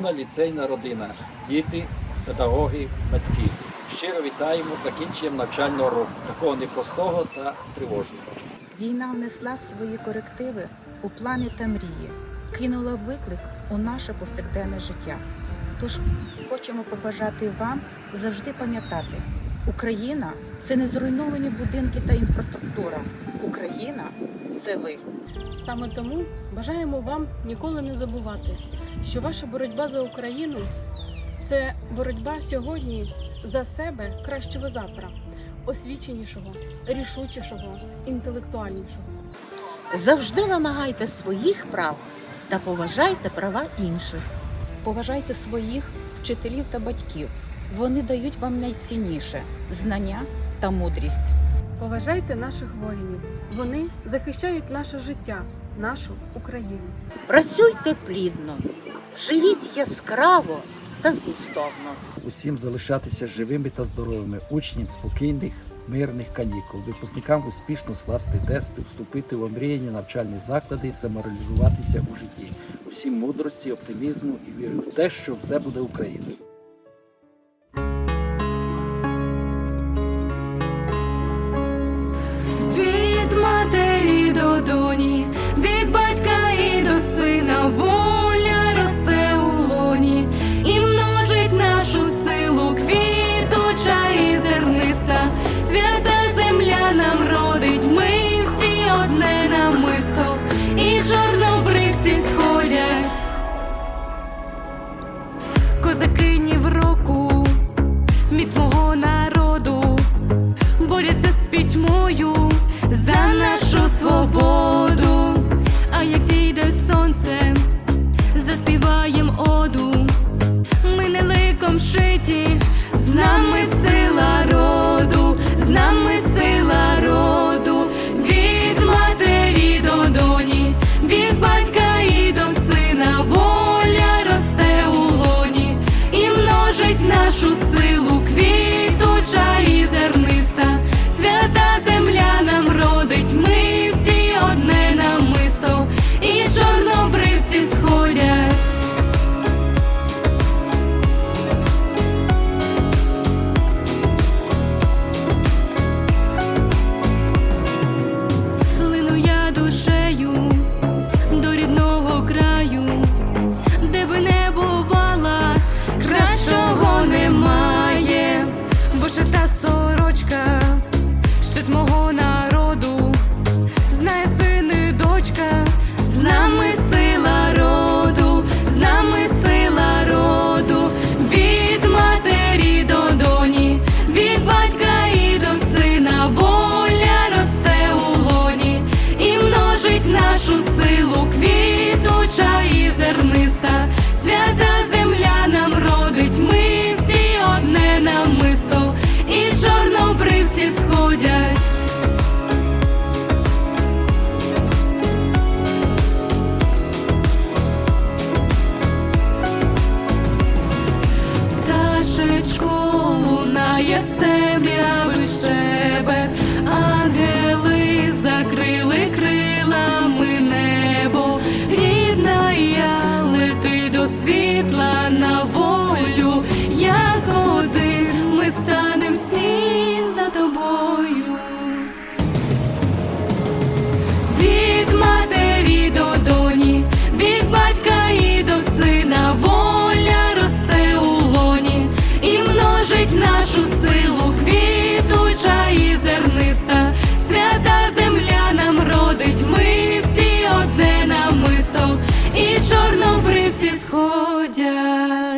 багатосейна родина, діти, педагоги, батьки. Щиро вітаємо закінченням навчального року, такого непростого та тривожного. Війна внесла свої корективи у плани та мрії, кинула виклик у наше повсякденне життя. Тож хочемо побажати вам завжди пам'ятати, Україна це не зруйновані будинки та інфраструктура. Україна це ви. Саме тому бажаємо вам ніколи не забувати, що ваша боротьба за Україну це боротьба сьогодні за себе кращого завтра, освіченішого, рішучішого, інтелектуальнішого. Завжди вимагайте своїх прав та поважайте права інших. Поважайте своїх вчителів та батьків. Вони дають вам найцінніше знання та мудрість. Поважайте наших воїнів. Вони захищають наше життя, нашу Україну. Працюйте плідно, живіть яскраво та змістовно. Усім залишатися живими та здоровими, учням спокійних, мирних канікул, випускникам успішно скласти тести, вступити в омріяні навчальні заклади і самореалізуватися у житті. Усім мудрості, оптимізму і віри в те, що все буде Україна. З за нашу свободу. А як зійде сонце, заспіваєм оду. Ми не ликом шиті, з нами сила стебля щебет, ангели закрили крилами небо, рідна я лети до світла на волю, як один ми станем сходять.